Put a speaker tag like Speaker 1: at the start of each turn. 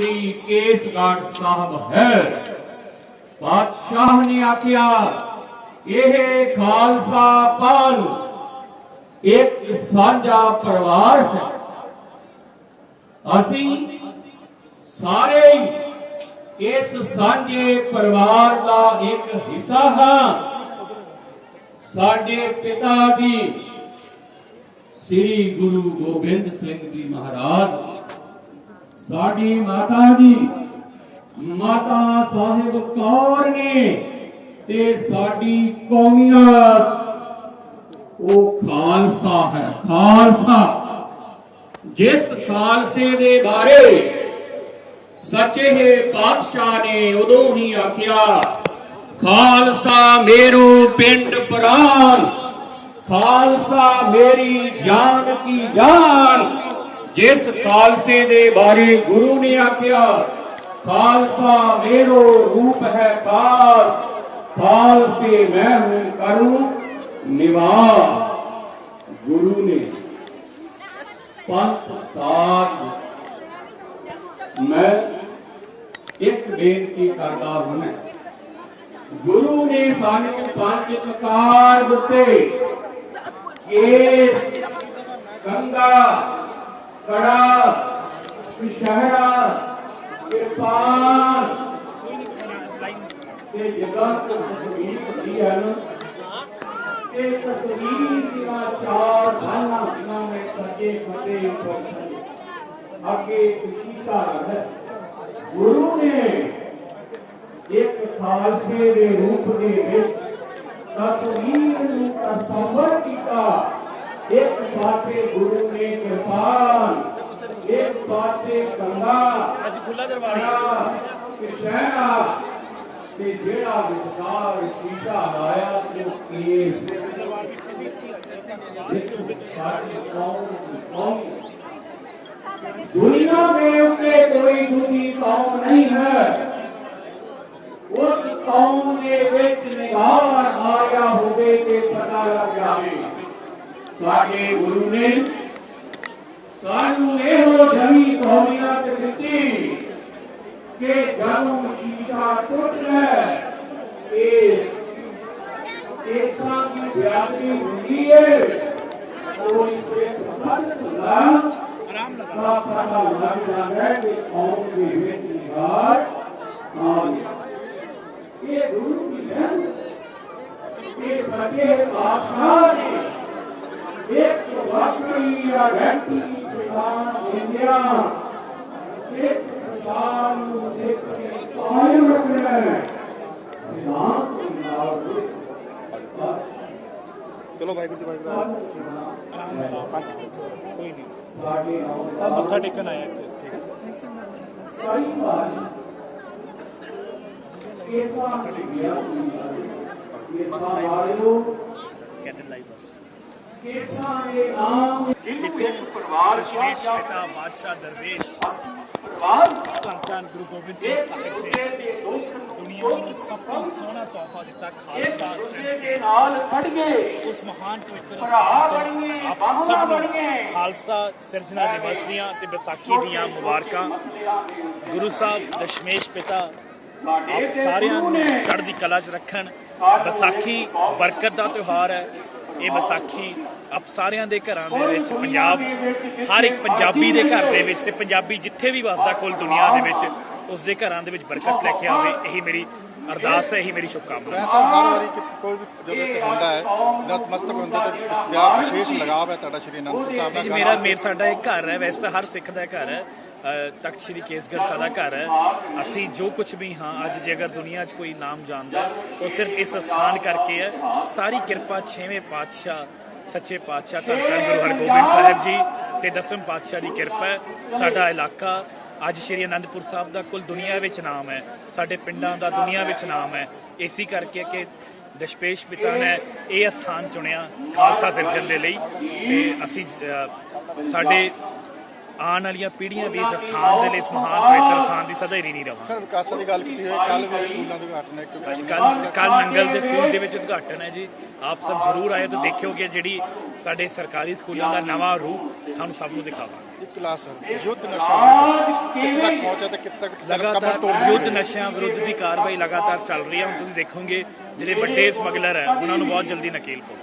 Speaker 1: ਸ੍ਰੀ ਕੇਸਗੜ੍ਹ ਸਾਹਿਬ ਹੈ। ਬਾਦਸ਼ਾਹ ਨੇ ਆਖਿਆ, ਇਹ ਖਾਲਸਾ ਪੰਥ ਇੱਕ ਸਾਂਝਾ ਪਰਿਵਾਰ ਹੈ। ਅਸੀਂ ਸਾਰੇ ਇਸ ਸਾਂਝੇ ਪਰਿਵਾਰ ਦਾ ਇੱਕ ਹਿੱਸਾ ਹਾਂ। ਸਾਡੇ ਪਿਤਾ ਜੀ, ਸ੍ਰੀ ਗੁਰੂ ਗੋਬਿੰਦ ਸਿੰਘ ਜੀ ਮਹਾਰਾਜ ਸਾਡੀ ਮਾਤਾ ਜੀ, ਮਾਤਾ ਸਾਹਿਬ ਕੌਰ ਨੇ ਤੇ ਸਾਡੀ ਕੌਮੀਅਤ ਉਹ ਖਾਲਸਾ ਹੈ, ਖਾਲਸਾ। ਜਿਸ ਖਾਲਸੇ ਦੇ ਬਾਰੇ ਸੱਚੇ ਪਾਤਸ਼ਾਹ ਨੇ ਉਦੋਂ ਹੀ ਆਖਿਆ, ਖਾਲਸਾ ਮੇਰੂ ਪਿੰਡ ਪ੍ਰਾਨ ਖਾਲਸਾ ਮੇਰੀ ਜਾਨ ਕੀ ਜਾਨ। ਜਿਸ ਖਾਲਸੇ ਦੇ ਬਾਰੇ ਗੁਰੂ ਨੇ ਆਖਿਆ, ਖਾਲਸਾ ਮੇਰੋ ਰੂਪ ਹੈ ਖਾਸ ਖਾਲਸੇ ਮੈਂ ਹੂੰ ਕਰੂੰ ਨਿਵਾਸ। ਗੁਰੂ ਨੇ ਪੰਥ ਸਾਧ ਮੈਂ ਇੱਕ ਬੇਨਤੀ ਕਰਦਾ ਹਾਂ। ਗੁਰੂ ਨੇ ਸਾਨੂੰ ਪੰਜ ਪ੍ਰਕਾਰ ਦਿੱਤੇ। ਕੇਸ ਗੰਗਾ ਕੜਾ ਸ਼ਹਿਰਾ ਕਿਰਪਾਨ ਤੇ ਜਗ੍ਹਾ ਤੋਂ ਤਸਵੀਰ ਹੁੰਦੀ ਹੈ ਨਾ ਤੇ ਤਸਵੀਰ ਦੀਆਂ ਚਾਰ ਧਾਨਾਂ ਦੀਆਂ ਮੈਂ ਸੱਜੇ ਫਤੇ ਉੱਪਰ ਅੱਗੇ ਸ਼ੀਸ਼ਾ ਹੈ ਗੁਰੂ ਨੇ ਇੱਕ ਖਾਲਸੇ ਦੇ ਰੂਪ ਦੇ ਵਿੱਚ ਤਸਵੀਰ ਨੂੰ ਤਸਵਰ ਕੀਤਾ ਇੱਕ ਪਾਸੇ ਗੁਰੂ ਨੇ ਕਿਰਪਾਨ ਇੱਕ ਪਾਸੇ ਗੰਗਾ
Speaker 2: ਅੱਜ ਖੁੱਲਾ ਦਰਬਾਰ
Speaker 1: ਕਿਸ਼ਨਾ ਤੇ ਜਿਹੜਾ ਵਿਚਕਾਰ ਸ਼ੀਸ਼ਾ ਲਾਇਆ ਤੇ ਉਹ ਕੇਸ ਇਸ ਵਿੱਚ ਸਾਡੀ ਕੌਮ ਦੀ ਕੌਮ दुनिया में उनके कोई दूसरी कौम नहीं है उस कौम ਦੇ ਵਿੱਚ ਨਿਗਾਰ ਆਇਆ ਹੋਵੇ ਤੇ ਪਤਾ ਲੱਗ ਜਾਵੇ ਸਾਡੇ ਗੁਰੂ ਨੇ ਸਾਨੂੰ ਇਹੋ ਜਮੀ ਕੌਮੀਅਤ ਦਿੱਤੀ ਕਿ ਜਦੋਂ ਸ਼ੀਸ਼ਾ ਟੁੱਟ ਜਾਏ ਇਹ ਇਸਾਂ ਦੀ ਬਿਆਦਰੀ ਹੁੰਦੀ ਹੈ ਕੋਈ ਸਿੱਖ ਫ਼ਰਕ ਹੁੰਦਾ ਦਾ ਪਤਾ ਲੱਗ ਜਾਂਦਾ ਹੈ ਕਿ ਕੌਮ ਦੇ ਵਿੱਚ ਨਿਗਾਰ ਆ ਗਿਆ ਇਹ ਗੁਰੂ ਦੀ ਰਹਿਮਤ ਇਹ ਸੱਚੇ ਪਾਤਸ਼ਾਹ ਨੇ ਇੱਕ ਵਾਕਈ ਪਛਾਣ ਦਿੰਦਿਆਂ ਇਸ ਪਛਾਣ ਨੂੰ ਸਿੱਖ ਨੇ ਕਾਇਮ ਰੱਖਣਾ ਹੈ ਸਿਧਾਂਤ ਨਾਲ
Speaker 3: ਚਲੋ ਵਾਹਿਗੁਰੂ ਜੀ ਵਾਹਿਗੁਰੂ
Speaker 2: ਕੋਈ ਨਹੀਂ।
Speaker 1: ਸਾਡੇ ਨਾਲ
Speaker 2: ਸਭ ਮੱਥਾ ਟੇਕਣ ਆਇਆ ਇੱਥੇ।
Speaker 1: ਕਈ ਵਾਰ ਕੇਸਾਂ ਦੀ ਬਿਆਨੀ ਕੇਸਾਂ ਵਾਲਿਓ
Speaker 2: ਕਹਿੰਦੇ ਲਾਈਵ ਬਸ।
Speaker 1: ਪਰਿਵਾਰ
Speaker 2: ਬਾਦਸ਼ਾਹ ਦਰਵੇਸ਼
Speaker 1: ਪਰਿਵਾਰ
Speaker 2: ਧੰਨ ਗੁਰੂ ਗੋਬਿੰਦ ਸਿੰਘ ਸਾਹਿਬ
Speaker 1: ਦੂਜੇ
Speaker 2: ਨੇ
Speaker 1: ਦੇ ਦੁੱਖ
Speaker 2: ਦੁਨੀਆ ਨੂੰ ਸਭ ਤੋਂ ਸੋਹਣਾ ਤੋਹਫਾ ਦਿੱਤਾ
Speaker 1: ਇੱਕ
Speaker 2: ਖਾਲਸਾ
Speaker 1: ਦੂਜੇ
Speaker 2: ਸਿਰਜ
Speaker 1: ਦੇ
Speaker 2: ਕੇ
Speaker 1: ਨਾਲ ਖੜ ਗਏ।
Speaker 2: ਉਸ ਮਹਾਨ ਪਵਿੱਤਰ
Speaker 1: ਭਰਾ
Speaker 2: ਸਥਾਨ ਤੋਂ
Speaker 1: ਬਣੀਏ,
Speaker 2: ਆਪ
Speaker 1: ਬਾਹਾਂ
Speaker 2: ਸਭ ਨੂੰ
Speaker 1: ਬਣੀਏ।
Speaker 2: ਖਾਲਸਾ ਸਿਰਜਣਾ ਦਿਵਸ ਦੀਆਂ ਤੇ ਵਿਸਾਖੀ ਦੀਆਂ ਮੁਬਾਰਕਾਂ। ਗੁਰੂ ਸਾਹਿਬ ਦਸ਼ਮੇਸ਼ ਪਿਤਾ ਆਪ ਸਾਰਿਆਂ ਨੇ ਚੜ੍ਹਦੀ ਕਲਾ 'ਚ ਰੱਖਣ। ਵਿਸਾਖੀ ਬਰਕਤ ਦਾ ਤਿਉਹਾਰ ਹੈ। ਇਹ ਵਿਸਾਖੀ ਆਪ ਸਾਰਿਆਂ ਦੇ ਘਰਾਂ ਦੇ ਵਿੱਚ ਪੰਜਾਬ, ਹਰ ਇੱਕ ਪੰਜਾਬੀ ਦੇ ਘਰ ਦੇ ਵਿੱਚ ਤੇ ਪੰਜਾਬੀ ਜਿੱਥੇ ਵੀ ਵਸਦਾ ਕੁੱਲ ਦੁਨੀਆ ਦੇ ਵਿੱਚ ਉਸ ਦੇ ਘਰਾਂ ਦੇ ਵਿੱਚ ਬਰਕਤ ਲੈ ਕੇ ਆਵੇ, ਇਹੀ ਮੇਰੀ ਅਰਦਾਸ ਹੈ ਇਹੀ ਮੇਰੀ ਸ਼ੁਭਕਾਮਨਾ। ਹੈ
Speaker 3: ਮੈਂ ਸਰ ਹਰ ਵਾਰੀ ਕੋਈ ਵੀ ਜਦੋਂ ਇੱਥੇ ਹੁੰਦਾ ਹੈ ਨਤਮਸਤਕ ਹੁੰਦਾ ਤਾਂ ਵਿਆਹ ਵਿਸ਼ੇਸ਼ ਲਗਾਵ ਹੈ ਤੁਹਾਡਾ ਸ਼੍ਰੀ ਅਨੰਦਪੁਰ ਸਾਹਿਬ ਨਾਲ
Speaker 2: ਮੇਰਾ ਮੇਰ ਸਾਡਾ ਇੱਕ ਘਰ ਹੈ ਵੈਸੇ ਤਾਂ ਹਰ ਸਿੱਖ ਦਾ ਘਰ ਹੈ। ਤਖਤ ਸ੍ਰੀ ਕੇਸਗੜ੍ਹ ਸਾਡਾ ਘਰ ਹੈ। ਅਸੀਂ ਜੋ ਕੁਝ ਵੀ ਹਾਂ ਅੱਜ ਜੇ ਅਗਰ ਦੁਨੀਆ 'ਚ ਕੋਈ ਨਾਮ ਜਾਣਦਾ ਹੈ, ਉਹ ਸਿਰਫ ਇਸ ਸਥਾਨ ਕਰਕੇ ਹੈ। ਸਾਰੀ ਕਿਰਪਾ ਛੇਵੇਂ ਪਾਤਸ਼ਾਹ ਸੱਚੇ ਪਾਤਸ਼ਾਹ ਧੰਨ ਗੁਰੂ ਹਰਗੋਬਿੰਦ ਸਾਹਿਬ ਜੀ ਤੇ ਦਸਮ ਪਾਤਸ਼ਾਹ ਦੀ ਕਿਰਪਾ ਹੈ। ਸਾਡਾ ਇਲਾਕਾ ਅੱਜ ਸ਼੍ਰੀ ਅਨੰਦਪੁਰ ਸਾਹਿਬ ਦਾ ਕੁੱਲ ਦੁਨੀਆ ਵਿੱਚ ਨਾਮ ਹੈ ਸਾਡੇ ਪਿੰਡਾਂ ਦਾ ਦੁਨੀਆ ਵਿੱਚ ਨਾਮ ਹੈ। ਇਸੇ ਕਰਕੇ ਕਿ ਦਸ਼ਪੇਸ਼ ਪਿਤਾ ਨੇ ਇਹ ਸਥਾਨ ਚੁਣਿਆ ਖਾਲਸਾ ਸਿਰਜਣ ਦੇ ਲਈ ਤੇ ਅਸੀਂ ਸਾਡੇ ਆਉਣ ਵਾਲੀਆਂ ਪੀੜ੍ਹੀਆਂ ਵੀ ਇਸ ਸਥਾਨ ਦੇ ਲਈ ਇਸ ਮਹਾਨ ਪਵਿੱਤਰ ਸਥਾਨ ਦੀ ਸਦਾ ਹੀ ਨਹੀਂ ਰਵਾਂ
Speaker 3: ਸਰ ਵਿਕਾਸਾਂ ਦੀ ਗੱਲ ਕੀਤੀ ਹੋਈ ਕੱਲ ਵੀ ਸਕੂਲਾਂ ਦੇ ਉਦਘਾਟਨ ਹੈ ਇੱਕ
Speaker 2: ਕੱਲ ਕੱਲ ਨੰਗਲ ਦੇ ਸਕੂਲ ਦੇ ਵਿੱਚ ਉਦਘਾਟਨ ਹੈ ਜੀ। ਆਪ ਸਭ ਜ਼ਰੂਰ ਆਏ ਤਾਂ ਦੇਖਿਓ ਕਿ ਜਿਹੜੀ ਸਾਡੇ ਸਰਕਾਰੀ ਸਕੂਲਾਂ ਦਾ ਨਵਾਂ ਰੂਪ ਤੁਹਾਨੂੰ ਸਭ ਨੂੰ ਦਿਖਾਵਾਂਗੇ।
Speaker 3: ਇੱਕ ਕਲਾਸ ਯੁੱਧ ਨਸ਼ਾ ਕਿੱਥੇ ਤੱਕ ਪਹੁੰਚਿਆ ਤੇ ਕਿੱਥੇ ਤੱਕ
Speaker 2: ਲਗਾਤਾਰ ਯੁੱਧ ਨਸ਼ਿਆਂ ਵਿਰੁੱਧ ਦੀ ਕਾਰਵਾਈ ਲਗਾਤਾਰ ਚੱਲ ਰਹੀ ਹੈ। ਹੁਣ ਤੁਸੀਂ ਦੇਖੋਗੇ ਜਿਹੜੇ ਵੱਡੇ ਸਮਗਲਰ ਹੈ ਉਹਨਾਂ ਨੂੰ ਬਹੁਤ ਜਲਦੀ ਨਕੇਲ ਪਾਓ